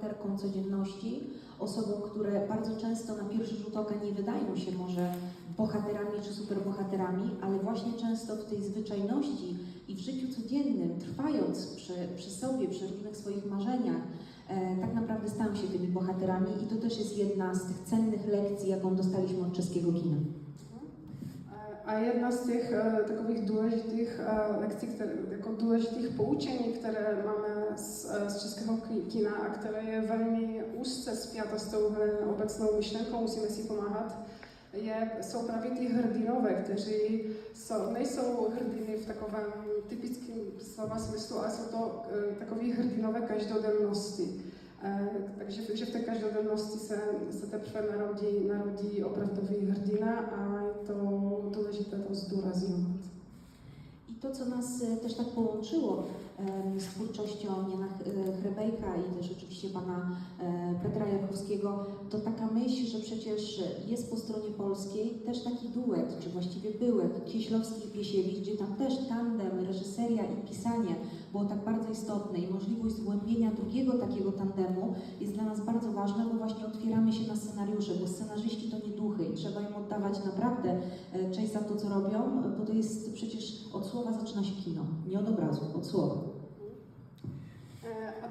bohaterką codzienności, osobą, które bardzo często na pierwszy rzut oka nie wydają się może bohaterami czy superbohaterami, ale właśnie często w tej zwyczajności i w życiu codziennym, trwając przy, przy sobie, przy różnych swoich marzeniach, e, tak naprawdę stają się tymi bohaterami i to też jest jedna z tych cennych lekcji, jaką dostaliśmy od czeskiego kina. A jedna z tych e, takových důležitých e, lekcí, které, jako důležitých poučení, které máme z, z českého ki- kina a které je velmi úzce spjato s tou obecnou myšlenkou, musíme si pomáhat, je, jsou právě ty hrdinové, kteří jsou, nejsou hrdiny v takovém typickém slova smyslu, ale jsou to e, takový hrdinové každodennosti. E, takže že v té každodennosti se, se teprve narodí, narodí opravdový hrdina a je to důležité to zdůrazňovat. To, co nas e, też tak połączyło z twórczością Jana e, Chrebejka i też oczywiście pana e, Petra Jakowskiego, to taka myśl, że przecież jest po stronie polskiej też taki duet, czy właściwie byłek Kieślowski i Piesiewicz, gdzie tam też tandem, reżyseria i pisanie było tak bardzo istotne i możliwość zgłębienia drugiego takiego tandemu jest dla nas bardzo ważna, bo właśnie otwieramy się na scenariusze, bo scenarzyści to nie duchy i trzeba im oddawać naprawdę e, cześć za to, co robią, bo to jest przecież od słowa zaczyna się kino, nie od obrazu, od słowa.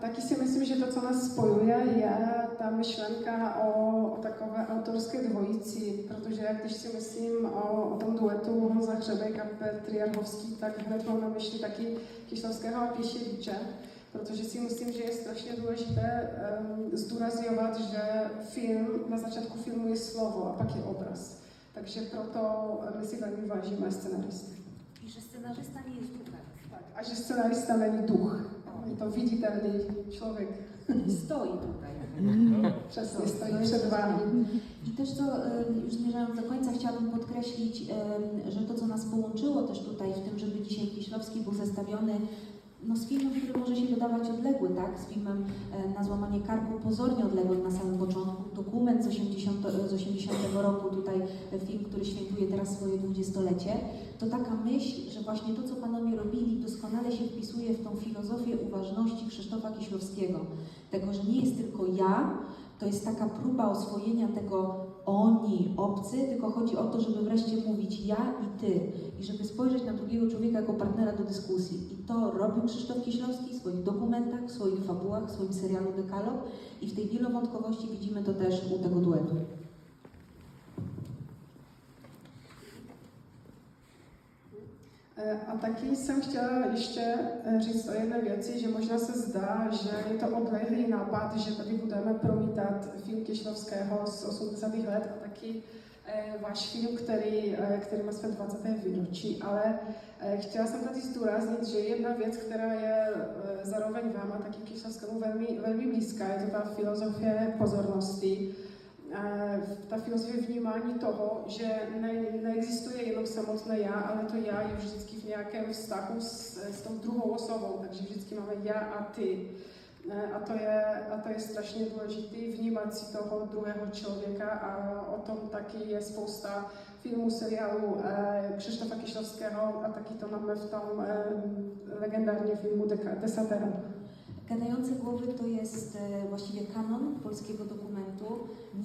Taky si myslím, že to, co nás spojuje, je ta myšlenka o, o takové autorské dvojici, protože když si myslím o, o tom duetu Honza Hřebejk a Petr Jarhovský, tak hned mám na mysli taky Kišlovského a Pěševiče, protože si myslím, že je strašně důležité um, zdůrazňovat, že film, na začátku filmu je slovo a pak je obraz. Takže proto my si velmi vážíme scenaristy. Scenarzysta nie jest duchem. Tak, a že scenarista není duch. Je to viditelný člověk. Stoi tutaj. Přesně stojí před vámi. I też co, em, już zmierzając do końca, chciałabym podkreślić, że to, co nas połączyło też tutaj w tym, żeby dzisiaj Kieślowski był zestawiony no, z filmem, który może się wydawać odległy, tak? Z filmem e, na złamanie karku, pozornie odległym na samym początku. Dokument z 80, z 80 roku, tutaj e, film, który świętuje teraz swoje dwudziestolecie. To taka myśl, że właśnie to, co panowie robili, doskonale się wpisuje w tą filozofię uważności Krzysztofa Kieślowskiego. Tego, że nie jest tylko ja, to jest taka próba oswojenia tego oni, obcy, tylko chodzi o to, żeby wreszcie mówić ja i ty i żeby spojrzeć na drugiego człowieka jako partnera do dyskusji. I to robił Krzysztof Kieślowski w swoich dokumentach, w swoich fabułach, w swoim serialu Dekalog i w tej wielowątkowości widzimy to też u tego duetu. A taky jsem chtěla ještě e, říct o jedné věci, že možná se zdá, že je to odlehlý nápad, že tady budeme promítat film Kišlovského z 80. let a taky e, váš film, který, který má své 20. výročí, ale chtěla jsem tady zdůraznit, že jedna věc, která je zároveň vám a taky Kišlovskému velmi, velmi blízká, je to ta filozofie pozornosti, Eh, ta filozofie vnímání toho, že ne, neexistuje jenom samotné já, ale to já je vždycky v nějakém vztahu s, s tou druhou osobou, takže vždycky máme já a ty. Eh, A to je, a to je strašně důležité vnímat si toho druhého člověka a o tom taky je spousta filmů, seriálů eh, Krzysztofa Kišlovského a taky to máme v tom eh, legendárním filmu Desatera. Gadające głowy to jest e, właściwie kanon polskiego dokumentu.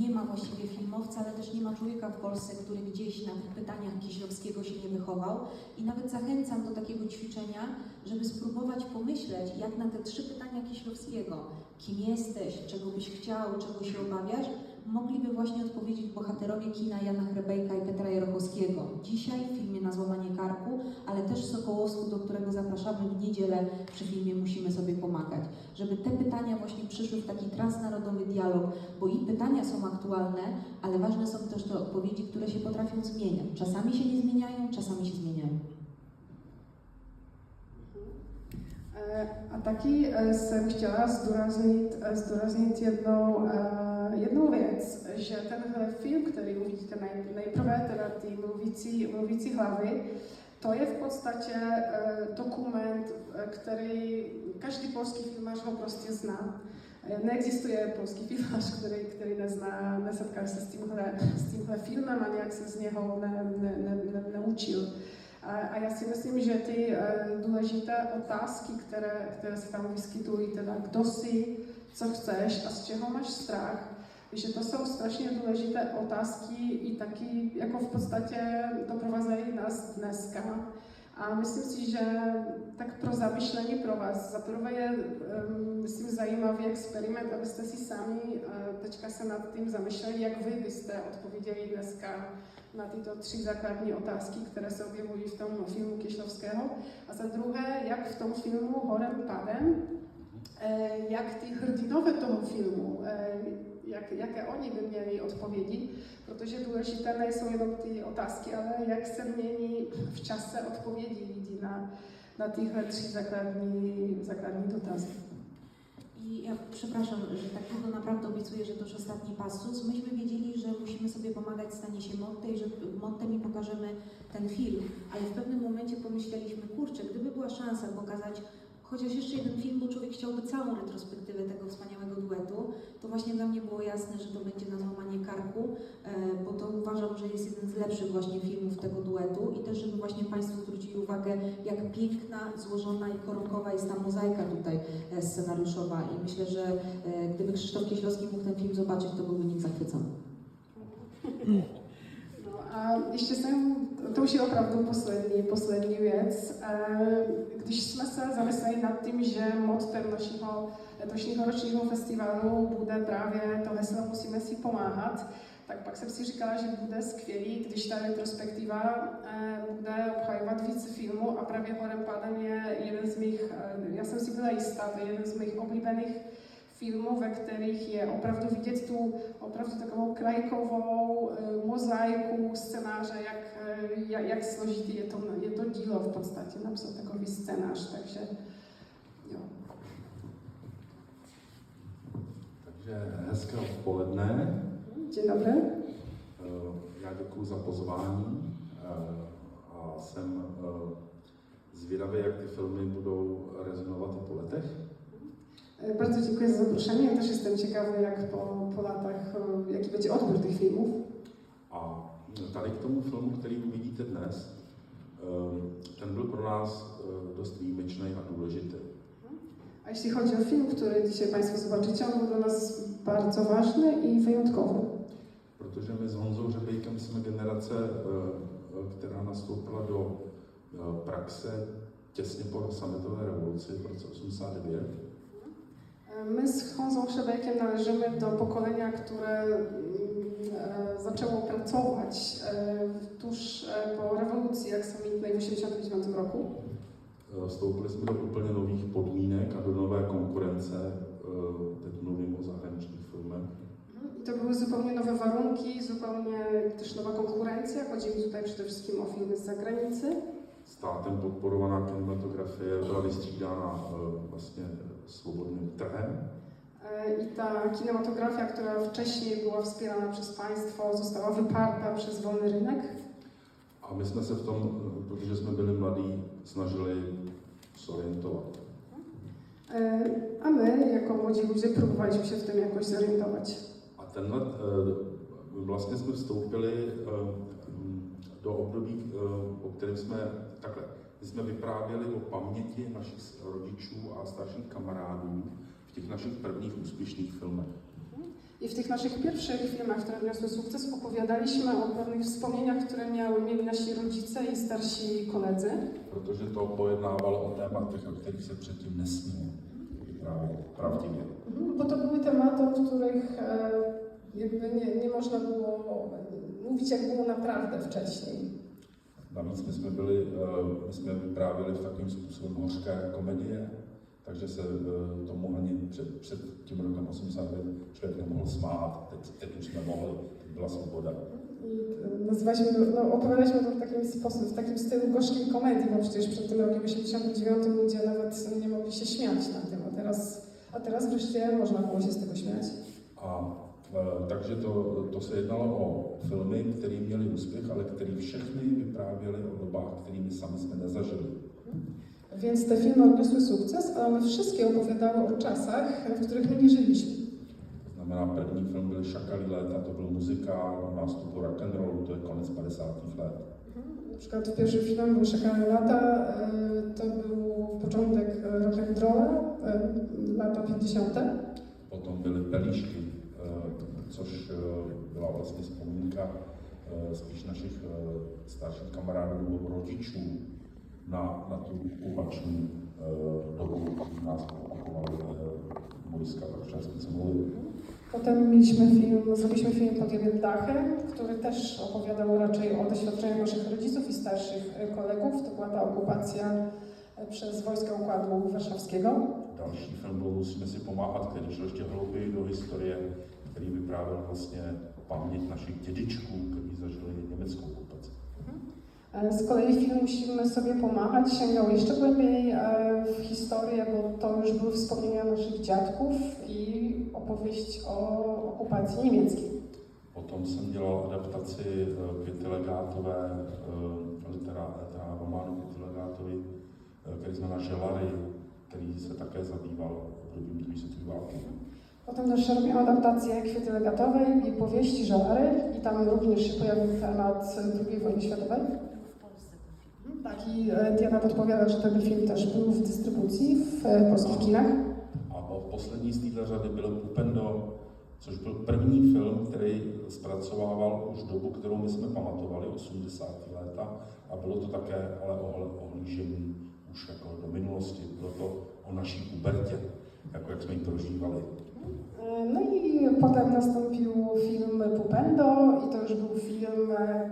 Nie ma właściwie filmowca, ale też nie ma człowieka w Polsce, który gdzieś na tych pytaniach Kieślowskiego się nie wychował. I nawet zachęcam do takiego ćwiczenia, żeby spróbować pomyśleć, jak na te trzy pytania Kieślowskiego, kim jesteś, czego byś chciał, czego się obawiasz, mogliby właśnie odpowiedzieć bohaterowie kina Jana Chrebejka i Petra Jarochowskiego. Dzisiaj w filmie Na złamanie karku, też Sokołowsku, do którego zapraszamy w niedzielę przy filmie Musimy sobie pomagać. Żeby te pytania właśnie przyszły w taki transnarodowy dialog, bo i pytania są aktualne, ale ważne są też te odpowiedzi, które się potrafią zmieniać. Czasami się nie zmieniają, czasami się zmieniają. Eh, A taky jsem chtěla zdůraznit, eh, zdůraznit jednou, jednou věc, že tenhle film, který uvidíte nej, nejprve, teda ty mluvící, mluvící hlavy, to je v podstatě eh, dokument, eh, který každý polský filmář ho prostě zná. Eh, Neexistuje polský filmář, který, který nezná, nesetkal se s tímhle, s tímhle filmem a nějak se z něho ne, ne, ne, ne, neučil. A, a já si myslím, že ty eh, důležité otázky, které, které se tam vyskytují, teda kdo jsi, co chceš a z čeho máš strach, že to jsou strašně důležité otázky i taky jako v podstatě doprovázejí nás dneska. A myslím si, že tak pro zamyšlení pro vás. Za prvé je, myslím, zajímavý experiment, abyste si sami uh, teďka se nad tím zamýšleli, jak vy byste odpověděli dneska na tyto tři základní otázky, které se objevují v tom filmu Kišlovského. A za druhé, jak v tom filmu Horem padem, eh, jak ty hrdinové toho filmu, eh, jak, jaké oni by měli odpovědi, protože důležité nejsou jenom ty otázky, ale jak se mění v čase odpovědi lidí na, na tyhle tři základní, základní dotazy. I ja przepraszam, że tak długo naprawdę obiecuję, że to już ostatni pasus. Myśmy wiedzieli, że musimy sobie pomagać stanie się Monte i że Montem i pokażemy ten film, ale w pewnym momencie pomyśleliśmy, kurczę, gdyby była szansa pokazać chociaż jeszcze jeden film, bo człowiek chciałby całą retrospektywę tego wspaniałego duetu, to właśnie dla mnie było jasne, że to będzie na złamanie karku, e, bo to uważam, że jest jeden z lepszych właśnie filmów tego duetu i też, żeby właśnie Państwo zwrócili uwagę, jak piękna, złożona i korunkowa jest ta mozaika tutaj e, scenariuszowa i myślę, że e, gdyby Krzysztof Kieślowski mógł ten film zobaczyć, to byłby nim zachwycony. Ještě jsem, to už je opravdu poslední, poslední věc. Eh, Když jsme se zamysleli nad tím, že mottem našeho letošního ročního festivalu bude právě to heslo Musíme si pomáhat, tak pak jsem si říkala, že bude skvělý, když ta retrospektiva eh, bude obhajovat více filmů a právě Horem pádem je jeden z mých, eh, já jsem si byla jistá, to je jeden z mých oblíbených filmů, ve kterých je opravdu vidět tu opravdu takovou krajkovou eh, mozaiku scénáře, jak, eh, jak, jak složitý je to, je to dílo v podstatě, napsat takový scénář, takže jo. Takže hezké odpoledne. Dzień dobry. Eh, Já děkuji za pozvání a jsem zvědavý, jak ty filmy budou rezonovat i po letech. E, Bardzo dziękuję za zaproszenie. Ja też jestem ciekawy, jak po, po latach, e, jaki będzie odbiór tych filmów. A tady k tomu filmu, který uvidíte dnes, ten byl pro nás eh, dost výjimečný a důležitý. A jeśli chodzi o film, który dzisiaj Państwo zobaczycie, on był dla nas bardzo ważny i wyjątkowy. Protože my s Honzou Řebejkem jsme generace, eh, která nastoupila do praxe těsně po sametové revoluci v roce 89. My z Honzą Szebejkiem należymy do pokolenia, które mm, e, zaczęło pracować e, tuż e, po rewolucji aksamitnej w 1989 roku. Vstoupili jsme do úplně nových podmínek a do nové konkurence. Teď mluvím o zahraničních filmech. I to były zupełnie nowe warunki, zupełnie też nowa konkurencja. Chodzi mi tutaj przede wszystkim o filmy z zagranicy. Státem podporovaná kinematografie byla vystřídána vlastně svobodným trhem. E, I ta kinematografia, która wcześniej była wspierana przez państwo, została wyparta przez wolny rynek. A my jsme se v tom, protože jsme byli mladí, snažili zorientovat. E, A my, jako młodzi ludzie, próbowaliśmy się w tym jakoś zorientować. A tenhle, eh, vlastně jsme vstoupili do období, o kterém jsme takhle, jsme vyprávěli o paměti našich rodičů a starších kamarádů v těch našich prvních úspěšných filmech. I w tych naszych pierwszych filmach, które odniosły sukces, opowiadaliśmy o pewnych wspomnieniach, które miały, mieli nasi rodzice i starsi koledzy. Protože to pojednávalo o tématech, o kterých se předtím nesmělo vyprávět pravdivě. Mhm, Bo to były tematy, o których e, jakby nie, nie można było mówić, jak było naprawdę wcześniej. Navíc my jsme byli, eh, my jsme vyprávěli v takovým způsobem hořké komedie, takže se eh, tomu ani před, před tím rokem 89 člověk nemohl smát, teď, teď už jsme mohli, teď byla svoboda. Nazywaliśmy, no, opowiadaliśmy to w takim sposób, w takim stylu gorzkiej komedii, bo przecież przed tym rokiem 89 ludzie nawet nie mogli się śmiać na tym, a teraz, a teraz wreszcie można było się z tego śmiać. A takže to, to se jednalo o filmy, které měly úspěch, ale které všechny vyprávěly o dobách, kterými sami jsme nezažili. Więc te filmy odniosły sukces, ale one wszystkie opowiadały o czasach, w których my nie żyliśmy. To znamená, první film byl Šakalí léta, to byl muzikál o nástupu rock and rollu, to je konec 50. let. Na przykład pierwszy film był Szakale lata, e, to był początek e, rock'n'rolla, e, lata 50. Potom byly pelíšky, což eh, byla vlastně vzpomínka eh, spíš našich eh, starších kamarádů nebo rodičů na, na tu okupační dobu, kdy nás okupovali wojska warszawskie, co były Potem mieliśmy film, zrobiliśmy film pod jednym dachem, który też opowiadał raczej o doświadczeniach naszych rodziców i starszych kolegów. To była ta okupacja e, przez wojska Układu Warszawskiego. Další film Musíme si pomáhat, který šel ještě hlouběji do historie, který vyprávěl vlastně paměť našich dědičků, kteří zažili německou okupaci. Z kolei film Musimy sobie pomagać sięgał jeszcze głębiej w historię, bo to już były wspomnienia naszych dziadków i opowieść o okupacji niemieckiej. Potom jsem dělal adaptaci eh, Květy Legátové, eh, litera, litera románu Květy Legátovy, eh, který jsme na Želary, který se také zabýval světové války. Potem też robiłam adaptację Kwiety Legatowej i powieści Żelary i tam również się pojawił temat II wojny światowej. Tak, i e, Diana podpowiada, że ten film też był w dystrybucji w e, polskich kinach. A po- poslední z této řady byl Pupendo, což byl první film, který zpracovával už dobu, kterou my jsme pamatovali, 80. léta, a bylo to také ale ohlížení už jako do minulosti, bylo to o naší pubertě, jako jak jsme ji prožívali. E, No i potem nastąpił film Pupendo i to już był film, e,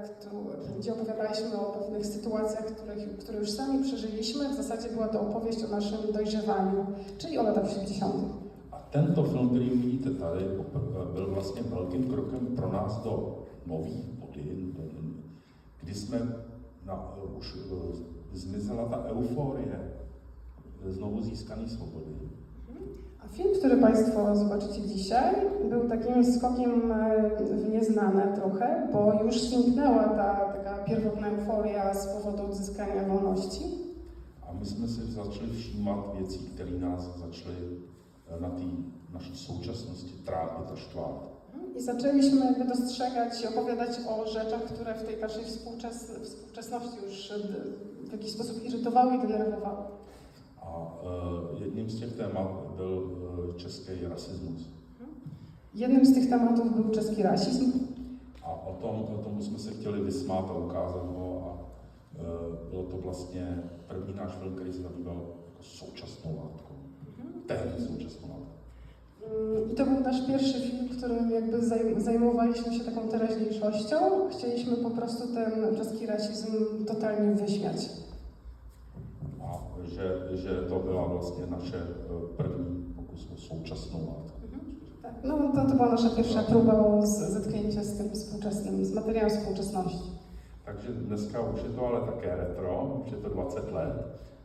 gdzie opowiadaliśmy o pewnych sytuacjach, których, które już sami przeżyliśmy. W zasadzie była to opowieść o naszym dojrzewaniu, czyli o latach 80. A tento film, který vidíte tady, byl vlastně velkým krokem pro nás do nových do, kdy jsme na, už eh, zmizela ta euforie znovu získané svobody. Który Państwo zobaczycie dzisiaj, był takim skokiem e, w nieznane trochę, bo już zniknęła ta taka pierwotna euforia z powodu odzyskania wolności. A my jsme si začali všímat věcí, které nás začaly eh, na té naší současnosti trápit a štvát. I zaczęliśmy jakby dostrzegać i opowiadać o rzeczach, które w tej naszej współczes współczesności już e, w jakiś sposób irytowały i denerwowały. A eh, jedním z těch témat byl eh, český rasismus. Jednym z tych tematów był czeski rasizm. A o tom, o tomu jsme se chtěli vysmát a ukázat ho a e, bylo to vlastně první náš film, který se zabýval jako současnou látkou. Tehdy současnou látkou. Mm, I to był nasz pierwszy film, którym jakby zajmowaliśmy się taką teraźniejszością. Chcieliśmy po prostu ten czeski rasizm totalnie wyśmiać. Že, že to byla vlastně naše e, první pokus o současnou látku. Tak, no to, to była nasza pierwsza próba zetknięcia z tym współczesnym, z materiałem współczesności. Takže dneska už je to ale také retro, už je to 20 let,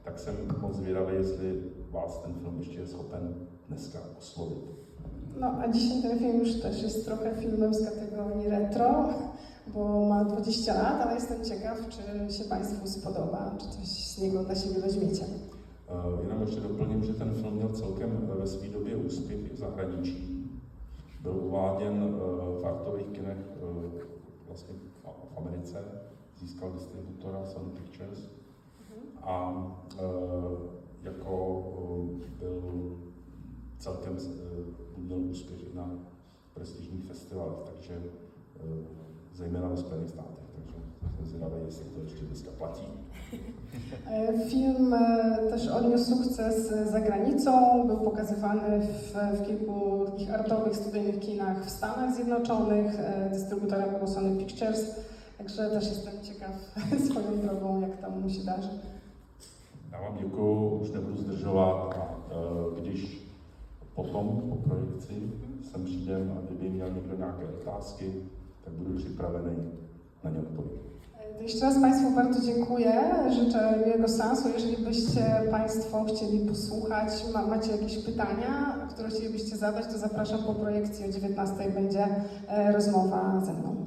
tak jsem moc zvědavý, jestli vás ten film ještě je schopen dneska oslovit. No a dzisiaj ten film już też jest trochę filmem z kategorii retro, bo ma 20 lat, ale jestem ciekaw, czy się Państwu spodoba, czy coś z niego dla siebie weźmiecie. Jenom ještě doplním, že ten film měl celkem ve své době úspěch i v zahraničí. Byl uváděn v artových kinech vlastně v- v Americe, získal distributora Sony Pictures a eh, jako byl celkem eh, měl úspěch i na prestižních festivalech, takže Spojených státech, takže jsem zvědavý, jestli to ještě dneska platí. E, Film e, też odniósł sukces za granicą, był pokazywany w, w kilku takich artowych, studyjnych kinach w Stanach Zjednoczonych. E, Dystrybutorem był Sony Pictures, także też jestem ciekaw swoją drogą, jak tam mu się darzy. Já vám děkuju, už nebudu zdržovat a když potom po projekci sem přijdem a kdyby měl někdo nějaké otázky, tak budu připravený na ně odpovědět. To Jeszcze raz Państwu bardzo dziękuję. Życzę miłego seansu. Jeżeli byście Państwo chcieli posłuchać, ma, macie jakieś pytania, które chcielibyście zadać, to zapraszam po projekcji o 19:00 będzie e, rozmowa ze mną.